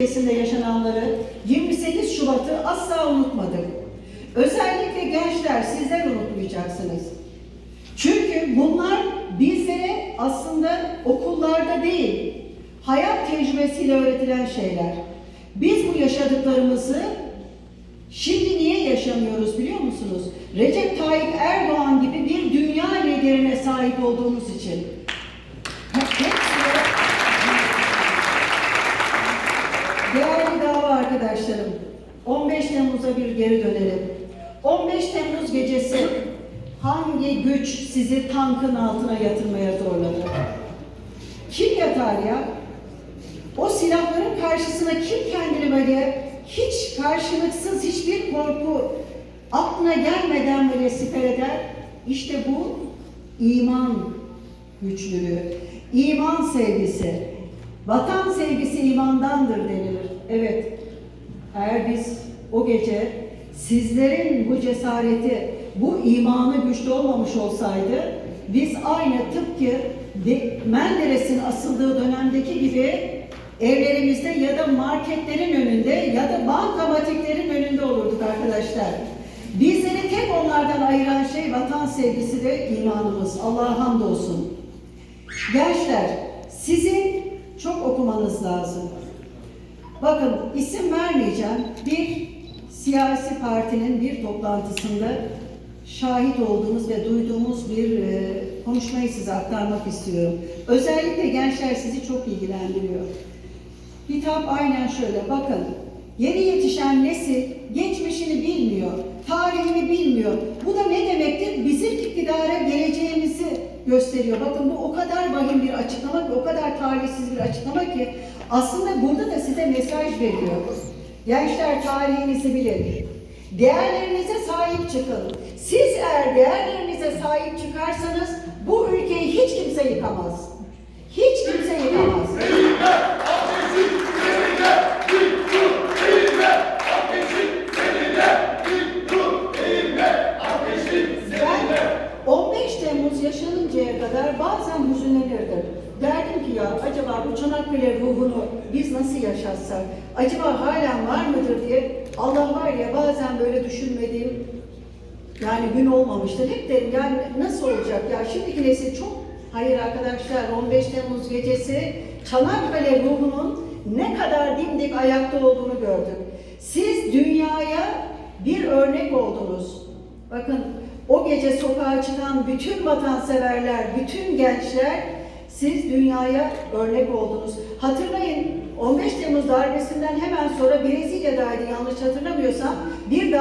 Türkiye'sinde yaşananları 28 Şubat'ı asla unutmadık. Özellikle gençler sizler unutmayacaksınız. Çünkü bunlar bizlere aslında okullarda değil, hayat tecrübesiyle öğretilen şeyler. Biz bu yaşadıklarımızı şimdi niye yaşamıyoruz biliyor musunuz? Recep Tayyip Erdoğan gibi bir dünya liderine sahip olduğumuz için. Değerli dava arkadaşlarım, 15 Temmuz'a bir geri dönelim. 15 Temmuz gecesi hangi güç sizi tankın altına yatırmaya zorladı? Kim yatar ya? O silahların karşısına kim kendini böyle hiç karşılıksız hiçbir korku aklına gelmeden böyle siper eder? İşte bu iman güçlüğü, iman sevgisi. Vatan sevgisi imandandır denilir. Evet, eğer biz o gece sizlerin bu cesareti, bu imanı güçlü olmamış olsaydı, biz aynı tıpkı de, Menderes'in asıldığı dönemdeki gibi evlerimizde ya da marketlerin önünde ya da bankamatiklerin önünde olurduk arkadaşlar. Bizleri tek onlardan ayıran şey vatan sevgisi ve imanımız. Allah'a hamdolsun. Gençler, sizin çok okumanız lazım. Bakın isim vermeyeceğim. Bir siyasi partinin bir toplantısında şahit olduğumuz ve duyduğumuz bir e, konuşmayı size aktarmak istiyorum. Özellikle gençler sizi çok ilgilendiriyor. Hitap aynen şöyle. Bakın yeni yetişen nesil geçmişini bilmiyor, tarihini bilmiyor. Bu da ne demektir? Bizim iktidara geleceğimizi gösteriyor. Bakın bu o kadar vahim bir açıklama ki, o kadar talihsiz bir açıklama ki aslında burada da size mesaj veriyor. Gençler tarihinizi bilin. Değerlerinize sahip çıkın. Siz eğer değerlerinize sahip çıkarsanız bu ülkeyi hiç kimse yıkamaz. Kadar bazen hüzünlenirdim. Derdim ki ya acaba bu Çanakkale ruhunu biz nasıl yaşatsak, acaba halen var mıdır diye Allah var ya bazen böyle düşünmediğim yani gün olmamıştır. Hep derim yani nasıl olacak ya şimdiki nesil çok hayır arkadaşlar 15 Temmuz gecesi Çanakkale ruhunun ne kadar dimdik ayakta olduğunu gördük. Siz dünyaya bir örnek oldunuz. Bakın o gece sokağa çıkan bütün vatanseverler, bütün gençler siz dünyaya örnek oldunuz. Hatırlayın 15 Temmuz darbesinden hemen sonra Brezilya'daydı yanlış hatırlamıyorsam bir